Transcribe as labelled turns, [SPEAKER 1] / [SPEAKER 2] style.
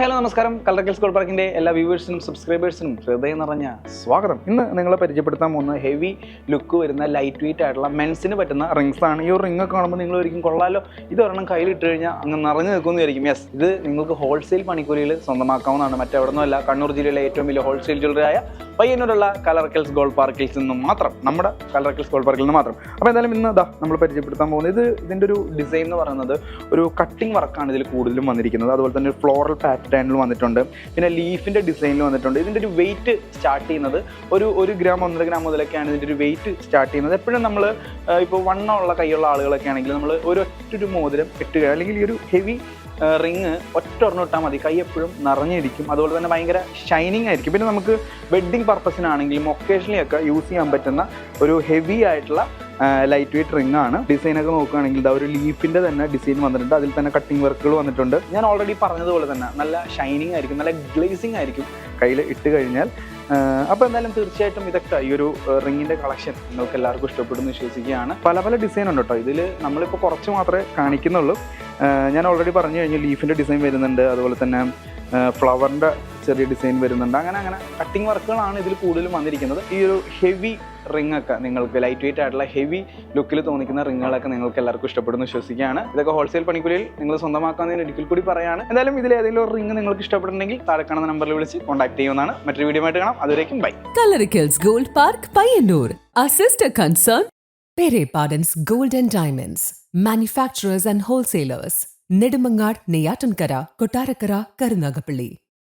[SPEAKER 1] Hello നമസ്കാരം. കളറക്കൽ school പാർക്കിന്റെ എല്ലാ വ്യൂവേഴ്സിനും സബ്സ്ക്രൈബേഴ്സിനും ഹൃദയം നിറഞ്ഞ സ്വാഗതം. ഇന്ന് നിങ്ങളെ പരിചയപ്പെടുത്താൻ പോകുന്ന ഹെവി ലുക്ക് വരുന്ന ലൈറ്റ് വെയിറ്റ് ആയിട്ടുള്ള മെൻസിന് പറ്റുന്ന റിങ്സ് ആണ്. ഈ ഒരു റിംഗ് ഒക്കെ കാണുമ്പോൾ നിങ്ങൾ ഒരിക്കലും കൊള്ളാലോ. ഇത് ഒരെണ്ണം കയ്യിലിട്ട് കഴിഞ്ഞാൽ അങ്ങ് നിറഞ്ഞു നിൽക്കുന്നതായിരിക്കും യെസ് ഇത് നിങ്ങൾക്ക് ഹോൾസെയിൽ പണിക്കൂലിയിൽ സ്വന്തമാക്കാവുന്നതാണ്. മറ്റെവിടെന്നല്ല കണ്ണൂർ ജില്ലയിലെ ഏറ്റവും വലിയ ഹോൾസെയിൽ ജ്വല്ലറിയായ പയ്യന്നൂരുള്ള കലറക്കൽസ് ഗോൾഡ് പാർക്കിൽസ് നിന്നും മാത്രം നമ്മുടെ കലറക്കൽസ് ഗോൾഡ് പാർക്കിൽ നിന്ന് മാത്രം. അപ്പോൾ എന്തായാലും ഇന്ന് ഇതാ നമ്മൾ പരിചയപ്പെടുത്താൻ പോകുന്നത് ഇത് ഇതിന്റെ ഒരു ഡിസൈൻ എന്ന് പറയുന്നത് ഒരു കട്ടിംഗ് വർക്കാണ് ഇതിൽ കൂടുതലും വന്നിരിക്കുന്നത്. അതുപോലെ തന്നെ ഫ്ലോറൽ പാറ്റേണിൽ വന്നിട്ടുണ്ട്. പിന്നെ ലീഫിന്റെ ഡിസൈനിൽ വന്നിട്ടുണ്ട്. ഇതിന്റെ ഒരു വെയിറ്റ് സ്റ്റാർട്ട് ചെയ്യുന്നത് ഒരു ഒരു ഗ്രാം ഒന്നര ഗ്രാം മുതലൊക്കെയാണ് ഇതിന്റെ ഒരു വെയിറ്റ് സ്റ്റാർട്ട് ചെയ്യുന്നത്. എപ്പോഴും നമ്മൾ ഇപ്പോൾ വണ്ണമുള്ള കൈയുള്ള ആളുകളൊക്കെ ആണെങ്കിൽ നമ്മൾ ഒരു ഒറ്റ ഒരു മോതിരം ഇട്ടുക. അല്ലെങ്കിൽ ഈ ഒരു ഹെവി റിങ് ഒറ്റ ഒരെണ്ണം ഇട്ടാൽ മതി. കൈ എപ്പോഴും നിറഞ്ഞിരിക്കും. അതുപോലെ തന്നെ ഭയങ്കര ഷൈനിങ് ആയിരിക്കും. പിന്നെ നമുക്ക് വെഡ്ഡിങ് പർപ്പസിനാണെങ്കിലും ഒക്കേഷനിലൊക്കെ ഒക്കെ യൂസ് ചെയ്യാൻ പറ്റുന്ന ഒരു ഹെവി ആയിട്ടുള്ള ലൈറ്റ് വെയിറ്റ് റിംഗ് ആണ്. ഡിസൈൻ ഒക്കെ നോക്കുകയാണെങ്കിൽ ഇതാ ഒരു ലീഫിന്റെ തന്നെ ഡിസൈൻ വന്നിട്ടുണ്ട്. അതിൽ തന്നെ കട്ടിംഗ് വർക്കുകൾ വന്നിട്ടുണ്ട്. ഞാൻ ഓൾറെഡി പറഞ്ഞതുപോലെ തന്നെ നല്ല ഷൈനിങ് ആയിരിക്കും നല്ല ഗ്ലേസിംഗ് ആയിരിക്കും കയ്യിൽ ഇട്ട് കഴിഞ്ഞാൽ. അപ്പോൾ എന്തായാലും തീർച്ചയായിട്ടും ഇതൊക്കെ ഈ ഒരു റിങ്ങിന്റെ കളക്ഷൻ നിങ്ങൾക്ക് എല്ലാവർക്കും ഇഷ്ടപ്പെടുന്നു വിശ്വസിക്കുകയാണ്. പല പല ഡിസൈൻ ഉണ്ട് കേട്ടോ ഇതിൽ നമ്മളിപ്പോൾ കുറച്ച് മാത്രമേ കാണിക്കുന്നുള്ളൂ. ഞാൻ ഓൾറെഡി പറഞ്ഞു കഴിഞ്ഞു ലീഫിന്റെ ഡിസൈൻ വരുന്നുണ്ട്. അതുപോലെ തന്നെ ഫ്ലവറിന്റെ ചെറിയ ഡിസൈൻ വരുന്നുണ്ട്. അങ്ങനെ അങ്ങനെ കട്ടിങ് വർക്കുകളാണ് ഇതിൽ കൂടുതലും വന്നിരിക്കുന്നത്. ഈ ഒരു ഹെവി റിംഗ് ഒക്കെ നിങ്ങൾക്ക് ലൈറ്റ് വെയിറ്റ് ആയിട്ടുള്ള ഹെവി ലുക്കിൽ തോന്നിക്കുന്ന റിങ്ങുകളൊക്കെ നിങ്ങൾക്ക് എല്ലാവർക്കും ഇഷ്ടപ്പെടുന്നു വിശ്വസിക്കുകയാണ് ഇതൊക്കെ ഹോൾസെയിൽ പണിക്കൂലിയിൽ നിങ്ങൾ സ്വന്തമാക്കാൻ ഒരിക്കൽ കൂടി പറയാണ് എന്തായാലും ഇതിൽ ഏതെങ്കിലും ഒരു റിംഗ് നിങ്ങൾക്ക് ഇഷ്ടപ്പെടുന്നുണ്ടെങ്കിൽ താഴെ കാണുന്ന നമ്പറിൽ വിളിച്ച് കോൺടാക്ട് ചെയ്യുന്നതാണ് മറ്റൊരു വീഡിയോ ആയിട്ട് കാണാം അതുവരേക്കും bye
[SPEAKER 2] Coloricals gold Payyanur. Our sister concern, Pere Pardon's Gold and Diamonds. Manufacturers and wholesalers. Nedumangad, Neyatankara, Kotarakara, Karunagapalli.